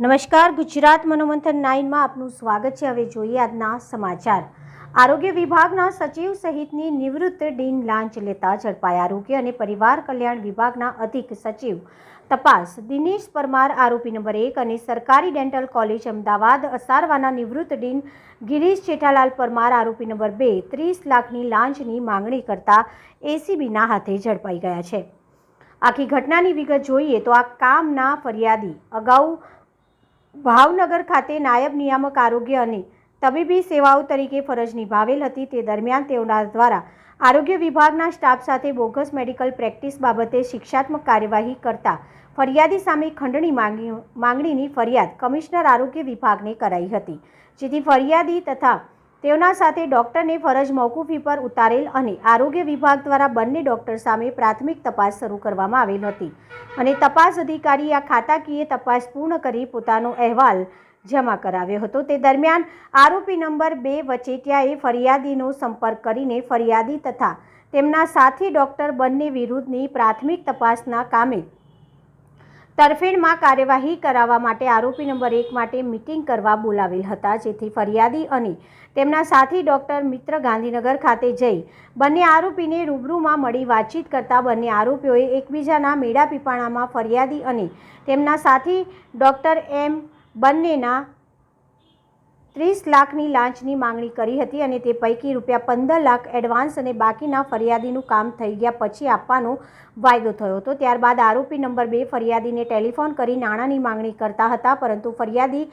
નમસ્કાર, ગુજરાત મનોમંથન નાઇનમાં આપનું સ્વાગત છે. હવે જોઈએ આજના સમાચાર. આરોગ્ય વિભાગના સચિવ સહિતની નિવૃત્ત ડીન લાંચ લેતા ઝડપાયા આરોગ્ય અને પરિવાર કલ્યાણ વિભાગના અધિક સચિવ તપાસ. દિનેશ પરમાર આરોપી નંબર એક અને સરકારી ડેન્ટલ કોલેજ અમદાવાદ અસારવાના નિવૃત્ત ડીન ગિરીશ જેઠાલાલ પરમાર આરોપી નંબર બે ત્રીસ લાખની લાંચની માંગણી કરતા એસીબીના હાથે ઝડપાઈ ગયા છે. આખી ઘટનાની વિગત જોઈએ તો આ કામના ફરિયાદી અગાઉ ભાવનગર ખાતે નાયબ નિયામક આરોગ્ય અને તબીબી સેવાઓ તરીકે ફરજ નિભાવેલ હતી. તે દરમિયાન તેઓના દ્વારા આરોગ્ય વિભાગના સ્ટાફ સાથે બોગસ મેડિકલ પ્રેક્ટિસ બાબતે શિક્ષાત્મક કાર્યવાહી કરતા ફરિયાદી સામે ખંડણી માંગણી માંગણીની ફરિયાદ કમિશનર આરોગ્ય વિભાગને કરાઈ હતી. જેથી ફરિયાદી તથા તેઓના સાથે ડોક્ટરને ફરજ મોકૂફી પર ઉતારેલ અને આરોગ્ય વિભાગ દ્વારા બંને ડોક્ટર સામે પ્રાથમિક તપાસ શરૂ કરવામાં આવેલ હતી. અને તપાસ અધિકારીએ આ ખાતાકીય તપાસ પૂર્ણ કરી પોતાનો અહેવાલ જમા કરાવ્યો હતો. તે દરમિયાન આરોપી નંબર બે વચેટિયાએ ફરિયાદીનો સંપર્ક કરીને ફરિયાદી તથા તેમના સાથી ડોક્ટર બંને વિરુદ્ધની પ્રાથમિક તપાસના કામે તરફેણમાં કાર્યવાહી કરાવવા માટે આરોપી નંબર એક માટે મિટિંગ કરવા બોલાવેલ હતા, જેથી ફરિયાદી અને તેમના સાથી ડોક્ટર મિત્ર ગાંધીનગર ખાતે જઈ બંને આરોપીને રૂબરૂમાં મળી વાતચીત કરતા બંને આરોપીઓએ એકબીજાના મેળા પીપાણામાં ફરિયાદી અને તેમના સાથી ડોક્ટર એમ બંનેના ત્રીસ લાખની લાંચની માંગણી કરી હતી અને તે પૈકી રૂપિયા પંદર લાખ એડવાન્સ અને બાકીના ફરિયાદીનું કામ થઈ ગયા પછી આપવાનો વાયદો થયો હતો. ત્યારબાદ આરોપી નંબર બે ફરિયાદીને ટેલિફોન કરી નાણાંની માંગણી કરતા હતા, પરંતુ ફરિયાદી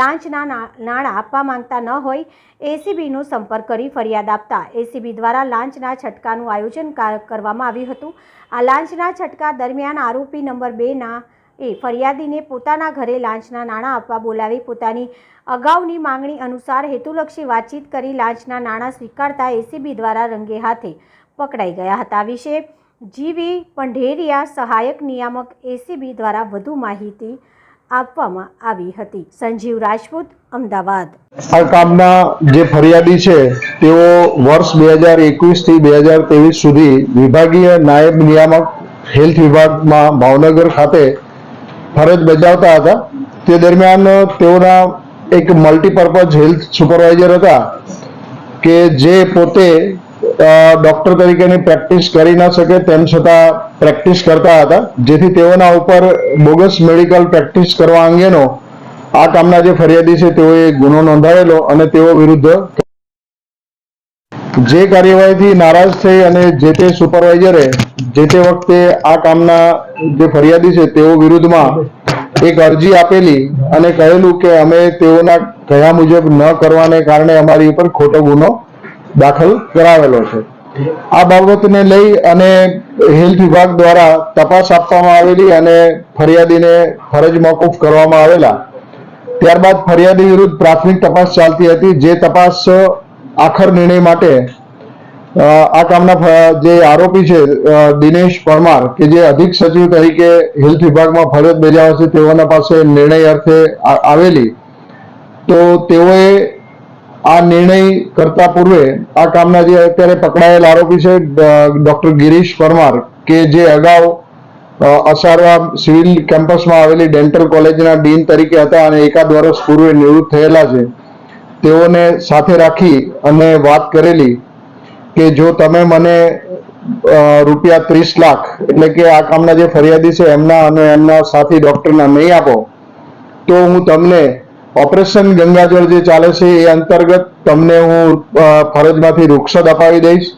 લાંચના નાણાં આપવા માંગતા ન હોય એસીબીનો સંપર્ક કરી ફરિયાદ આપતા. એસીબી દ્વારા લાંચના છટકાનું આયોજન કરવામાં આવ્યું હતું. આ લાંચના છટકા દરમિયાન આરોપી નંબર બેના એ ફરિયાદીને પોતાના ઘરે લાંચના નાણાં આપવા બોલાવી પોતાની અગાઉની માંગણી અનુસાર હેતુલક્ષી વાતચીત કરી લાંચના નાણાં સ્વીકારતા એસીબી દ્વારા રંગે હાથે પકડાઈ ગયા હતા. વિશે જીવી પંઢેરિયા સહાયક નિયામક એસીબી દ્વારા વધુ માહિતી આપવામાં આવી હતી. સંજીવ રાજપૂત, અમદાવાદ. આ જે ફરિયાદી છે, તેઓ વર્ષ બે હજાર એકવીસથી બે હજાર ત્રેવીસ સુધી વિભાગીય નાયબ નિયામક હેલ્થ વિભાગમાં ભાવનગર ખાતે ફરજ બજાવતા હતા. તે દરમિયાન તેઓના એક મલ્ટીપર્પઝ હેલ્થ સુપરવાઇઝર હતા કે જે પોતે ડોક્ટર તરીકેની પ્રેક્ટિસ કરી ન શકે તેમ છતાં પ્રેક્ટિસ કરતા હતા. જેથી તેઓના ઉપર બોગસ મેડિકલ પ્રેક્ટિસ કરવા અંગેનો આ કામના જે ફરિયાદી છે તેઓએ ગુનો નોંધાવેલો અને તેઓ વિરુદ્ધ જે કાર્યવાહીથી નારાજ થઈ અને જે તે સુપરવાઇઝરે જે તે વખતે આ કામના જે ફરિયાદી છે તેઓ વિરુદ્ધમાં એક અરજી આપેલી અને કહેલું કે અમે તેઓના કયા મુજબ ન કરવાને કારણે અમારી ઉપર ખોટો ગુનો દાખલ કરાવેલો છે. આ બાબતને લઈ અને હેલ્થ વિભાગ દ્વારા તપાસ આપવામાં આવેલી અને ફરિયાદીને ફરજ મોકૂફ કરવામાં આવેલા. ત્યારબાદ ફરિયાદી વિરુદ્ધ પ્રાથમિક તપાસ ચાલતી હતી. જે તપાસ આખર નિર્ણય માટે આ કામના જે આરોપી છે દિનેશ પરમાર, કે જે અધિક સચિવ તરીકે હેલ્થ વિભાગમાં ફરજ બજાવે છે, તેઓના પાસે નિર્ણય અર્થે આવેલી. તો તેઓએ આ નિર્ણય કરતા પૂર્વે આ કામના જે અત્યારે પકડાયેલ આરોપી છે ડોક્ટર ગિરીશ પરમાર, કે જે અગાઉ અસારવા સિવિલ કેમ્પસમાં આવેલી ડેન્ટલ કોલેજના ડીન તરીકે હતા અને એકાદ વર્ષ પૂર્વે નિવૃત્ત થયેલા છે. તેઓને સાથે રાખી અને વાત કરેલી કે જો તમે મને રૂપિયા ત્રીસ લાખ, એટલે કે આ કામના જે ફરિયાદી છે એમના અને એમના સાથી ડોક્ટરના નહીં આપો, તો હું તમને ઓપરેશન ગંગાજળ જે ચાલે છે એ અંતર્ગત તમને હું ફરજમાંથી રૂખસદ અપાવી દઈશ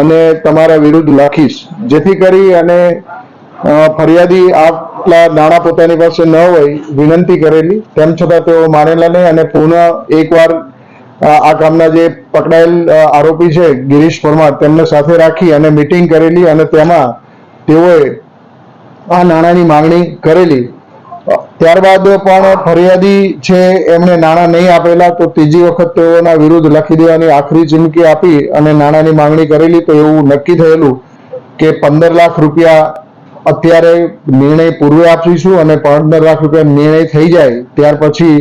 અને તમારા વિરુદ્ધ લખીશ. જેથી કરી અને ફરિયાદી ફરિયાદી આટલા નાણાં પોતાની પાસે ન હોય, વિનંતી કરેલી. તેમ છતાં તેઓ માનેલા નહીં અને પુનઃ એકવાર આ કામના જે પકડાયેલ આરોપી છે, ગિરીશ પરમાર, તેમને સાથે રાખી અને મીટિંગ કરેલી અને તેમાં તેઓએ આ નાણાંની માંગણી કરેલી. ત્યારબાદ પણ ફરિયાદી છે, એમણે નાણાં નહીં આપેલા, તો ત્રીજી વખત તેઓના વિરુદ્ધ લખી દેવાની આખરી ચીમકી આપી અને નાણાંની માંગણી કરેલી, તો એવું નક્કી થયેલું કે પંદર લાખ રૂપિયા અત્યારે નિર્ણય પૂર્વે આપીશું અને પંદર લાખ રૂપિયા નિર્ણય થઈ જાય, ત્યાર પછી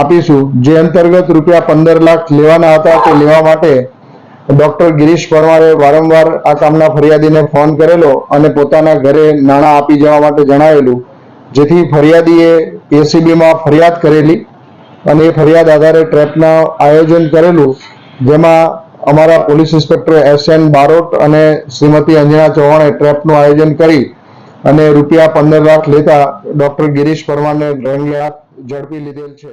આપીશું. જે અંતર્ગત રૂપિયા પંદર લાખ લેવાના હતા તે લેવા માટે ડોક્ટર ગિરીશ પરમારે વારંવાર આ કામના ફરિયાદીને ફોન કરેલો અને પોતાના ઘરે નાણાં આપી જવા માટે જણાવેલું, જેથી ફરિયાદીએ એસીબીમાં ફરિયાદ કરેલી અને એ ફરિયાદ આધારે ટ્રેપના આયોજન કરેલું, જેમાં અમારા police inspector S N Barot અને શ્રીમતી અંજના ચૌહાણે ટ્રેપનું આયોજન કરી અને રૂપિયા પંદર લાખ લેતા ડોક્ટર ગિરીશ પરમારને હાથ ઝડપી લીધેલ છે.